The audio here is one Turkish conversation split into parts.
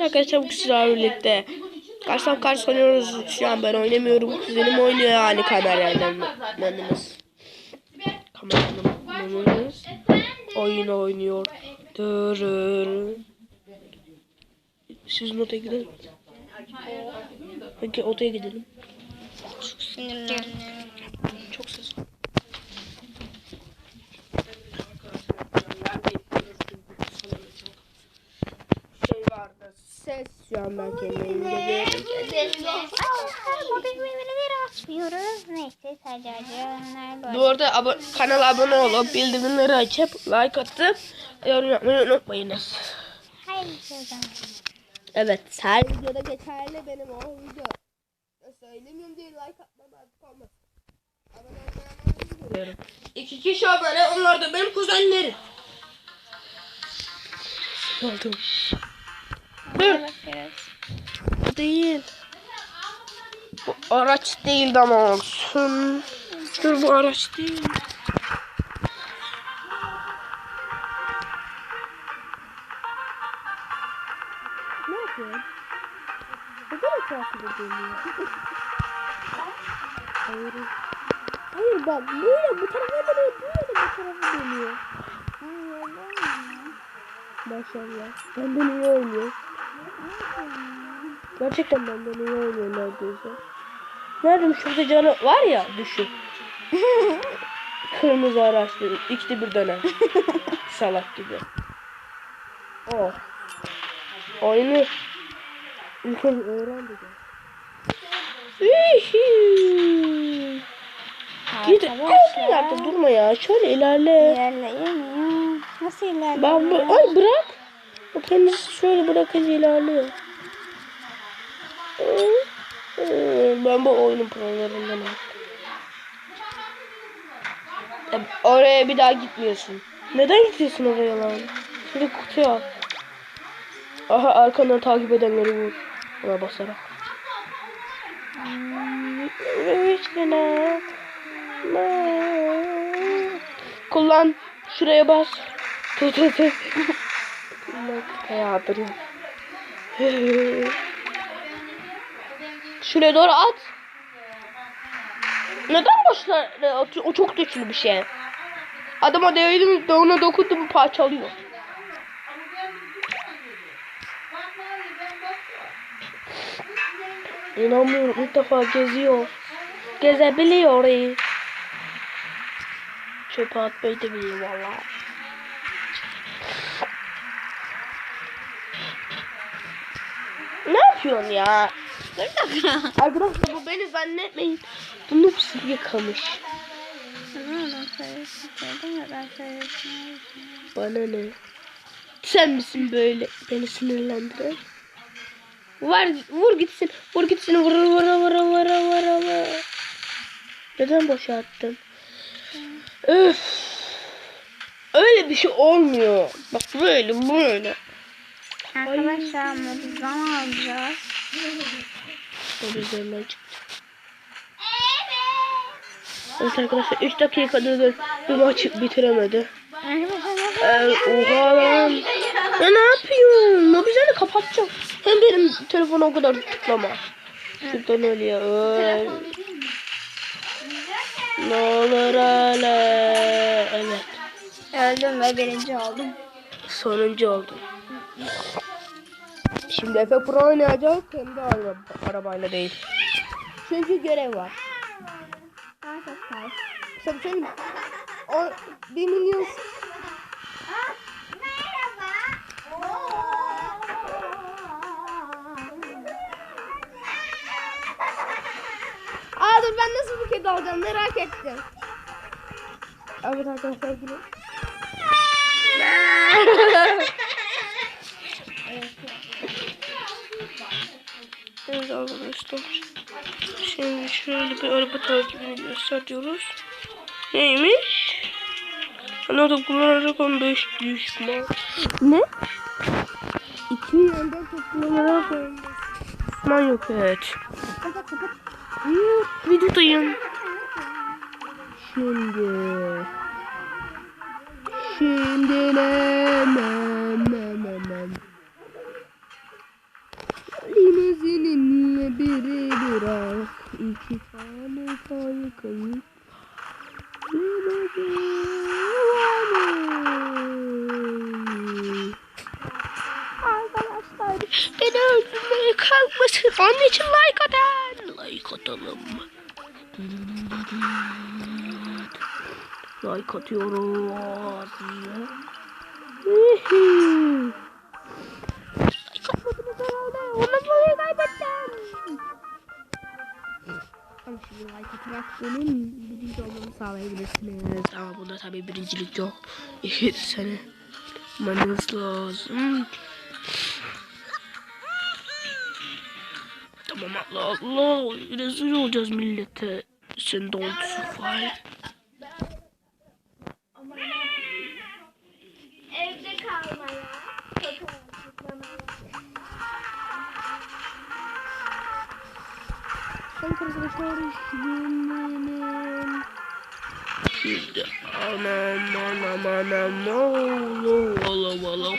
Arkadaşlar bu sizlerle birlikte karşı karşı oynuyoruz. Şu an ben oynamıyorum. Kuzenim oynuyor yani kameramanımız. Kameramanımız oyun oynuyor. Dırır. Siz odaya gidelim. Peki odaya gidelim. Sinirlendim. Çok ses var. Şey vardı. Ben kendimde açmıyoruz. Neyse sadece böyle. Bu arada abo kanala abone olup bildirimleri açıp like atıp yorum yapmayı unutmayınız. Hayır hocam. Evet her videoda geçerli benim o video. Söylemiyorum diye like atmam artık olmaz. Abone olmayanları görüyorum. İki kişi abone onlar da benim kuzenlerim. Aldım. Dur. Bu değil. Bu araç değil ama olsun. Dur bu araç değil. Ne yapıyorsun? Neden etrafında dönüyor? Hayır. Hayır bak böyle bu tarafa dönüyor, böyle bu tarafa dönüyor. Maşallah. Benden iyi oynuyor. Gerçekten benden iyi oynuyor neredeyse. Nerede şurada canı var ya düşün. Kırmızı araçlı ikide bir dönem. Salak gibi. O. Oyunu ilk önce öğrendik. Git durma ya. Şöyle ilerle. İlerleyemiyor. Nasıl ilerleyemiyor? Ben bu ay bırak. O kendisi şöyle bırakınca ilerliyor. Ben bu oyunun programlarından Oraya bir daha gitmiyorsun. Neden gidiyorsun oraya lan? Şurada kutuya al. Aha arkandan takip edenleri vur. Ona basarak. Üstüne. Kullan. Şuraya bas. Tut tut tut. Kaya duruyor. Şuraya doğru at. Neden boşlar atıyor? O çok güçlü bir şey. Adama değdim de ona dokundum parçalıyor. İnanmıyorum ilk defa geziyor. Gezebiliyor. Çöpe atmayı da biliyor vallahi. Ne yapıyorsun ya? Arkadaşlar bu beni zannetmeyin. Bu noob yıkamış. Bana ne? Sen misin böyle beni sinirlendiren? Var vur gitsin. Vur gitsin. Vur vur vur vur vur vur. Neden boşa attın? Öf. Öyle bir şey olmuyor. Bak böyle böyle. Arkadaşlar moduzdan alacağız. O üzerinden çıktı. Evet arkadaşlar 3 dakikadır bir maç bitiremedi. Ee, oha lan. Ya ne yapıyorsun? Mobilini kapatacağım. Hem benim telefonu o kadar tıklama. Şuradan öyle ya. Öl. Ne olur öyle. Evet. Öldüm ve birinci oldum. Sonuncu oldum. Şimdi Efe Pro oynayacağız. Hem de araba, arabayla değil. Çünkü görev var. Arkadaşlar. Tabii senin o 1 milyon Aa dur ben nasıl buket alacağım merak ettim. Evet arkadaşlar gidelim. arkadaşlar. Şimdi şöyle bir araba takibini gösteriyoruz. Neymiş? Anadolu kullanarak 15 düşman. Ne? İki yönden toplanarak 15 düşman yok evet. Yok videodayım. Şimdi. Şimdi ne ne ne ne ne. biri bırak. iki tane kaykayı. Arkadaşlar beni öldürmeye kalkmasın. Onun için like atın. Like atalım. Like atıyoruz. Like atmadınız herhalde. Ondan sonra kaybedeceğim. Ama şimdi like atarak benim birinci olmamı sağlayabilirsiniz. Ama bunda tabii birincilik yok. İki sene manız lazım. Tamam Allah Allah. Rezil olacağız millete. Sen don't fight. Evde kalmaya. Arkadaşlar yemenin. Şimdi anam anam anam oğlum oğlum oğlum.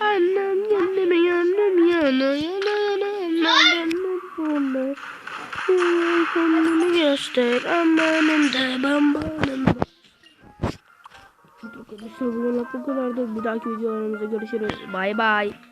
Annem yanım yanım yana yana yana yana Kendini göster amanın da bambanın da. Arkadaşlar bu kadar da bir dahaki videolarımızda görüşürüz. Bay bay.